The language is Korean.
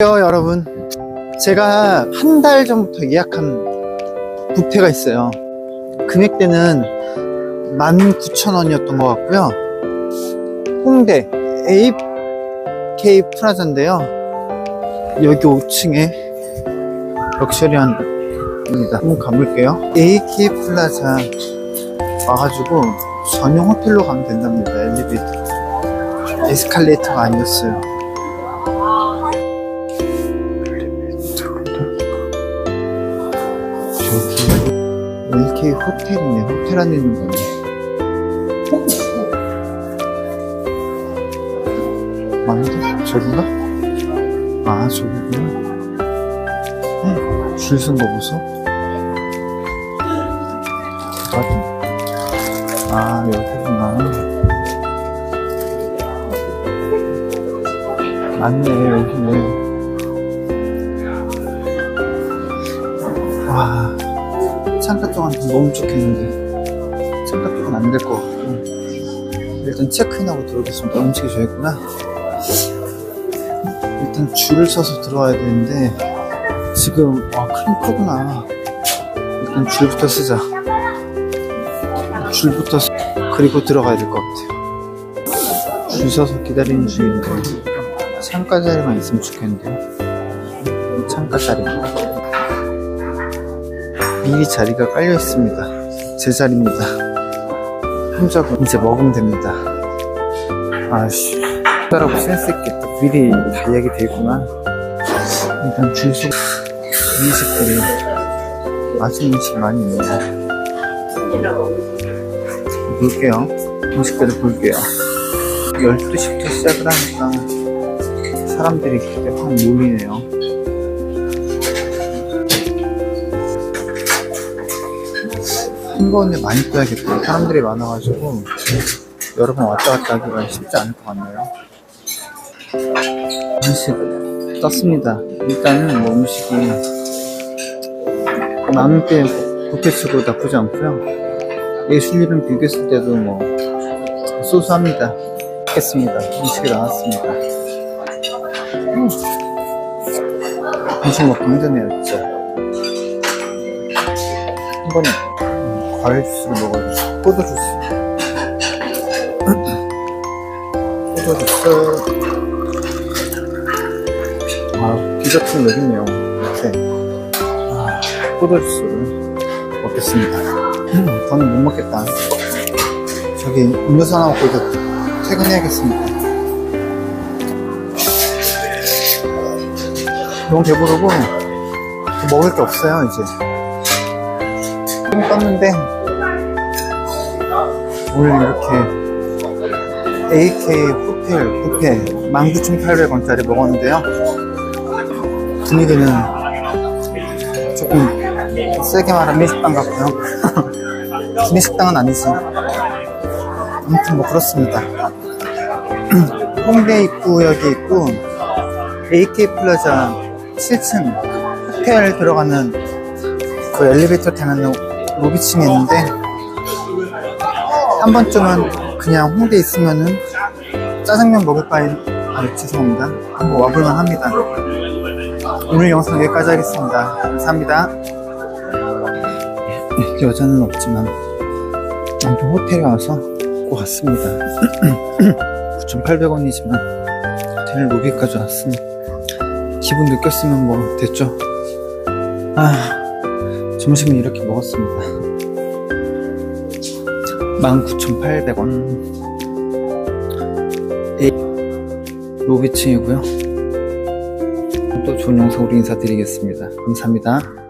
안녕하세요 여러분. 제가 한 달 전부터 예약한 뷔페가 있어요. 금액대는 19,000원이었던 것 같고요. 홍대 AK 프라자인데요. 여기 5층에 럭셔리한 입니다. 한번 가볼게요. AK 플라자 와가지고 전용 호텔로 가면 된답니다. 엘리베이터. 에스컬레이터가 아니었어요 LK 호텔이네. 호텔 안에 있는 거네. 맞는데? 저긴가? 아 저기구나. 응, 줄선 거 보소. 대박이네 아 여기구나. 맞네 여기네 창가 쪽은 너무 좋겠는데 창가 쪽은 안될 것 같고. 일단 체크인하고 들어오겠습니다. 음식이 저였구나 일단 줄을 서서 들어와야 되는데 지금 와 크림 크구나. 일단 줄부터 쓰자. 줄부터 쓰... 그리고 들어가야 될 것 같아요. 줄 서서 기다리는 중인데 창가 자리만 있으면 좋겠는데요. 창가 자리 미리 자리가 깔려 있습니다. 제 자리입니다. 혼자고 이제 먹으면 됩니다. 아씨, 따라고 센스 있겠다. 미리 다 이야기 돼 있구나. 일단 줄수 음식들이 맛있는 음식 많이 있네요. 볼게요. 음식들을 볼게요. 12시부터 시작을 하니까 사람들이 그때 확 몰리네요. 한 번에 많이 떠야겠다. 사람들이 많아가지고 여러 번 왔다 갔다 하기가 쉽지 않을 것 같네요. 음식 떴습니다. 일단은 뭐 음식이 만원대 뷔페치고 나쁘지 않고요. 예술일은 비교했을 때도 뭐 소소합니다. 먹겠습니다. 음식이 나왔습니다. 음. 음식 먹기 힘드네요, 진짜. 한 번에 과일 주스를 먹어야지. 포도 주스. 포도 주스. 아, 디저트는 여기 있네요. 이렇게. 아, 포도 주스를 먹겠습니다. 음, 저는 못 먹겠다. 저기 음료수 하나 먹고 이제 퇴근해야겠습니다. 너무 배부르고 먹을 게 없어요, 이제. 좀 떴는데 오늘 이렇게 AK 호텔 뷔페 19,800원짜리 먹었는데요. 분위기는 조금 세게 말하면 미식당 같고요. 미식당은 아니지 아무튼 뭐 그렇습니다. 홍대 입구역에 있고 AK 플라자 7층 호텔 들어가는 그 엘리베이터 타는 로비층에 있는데 한 번쯤은 그냥 홍대에 있으면은 짜장면 먹을 바엔 아 죄송합니다. 한번 와볼만 합니다. 오늘 영상 여기까지 하겠습니다. 감사합니다. 여자는 없지만 아무튼 호텔에 와서 꼭 왔습니다. 9,800원이지만 호텔 로비까지 왔으니 기분 느꼈으면 뭐 됐죠. 아 점심은 이렇게 먹었습니다. 19,800원. 로비층이고요. 또 좋은 영상으로 인사드리겠습니다. 감사합니다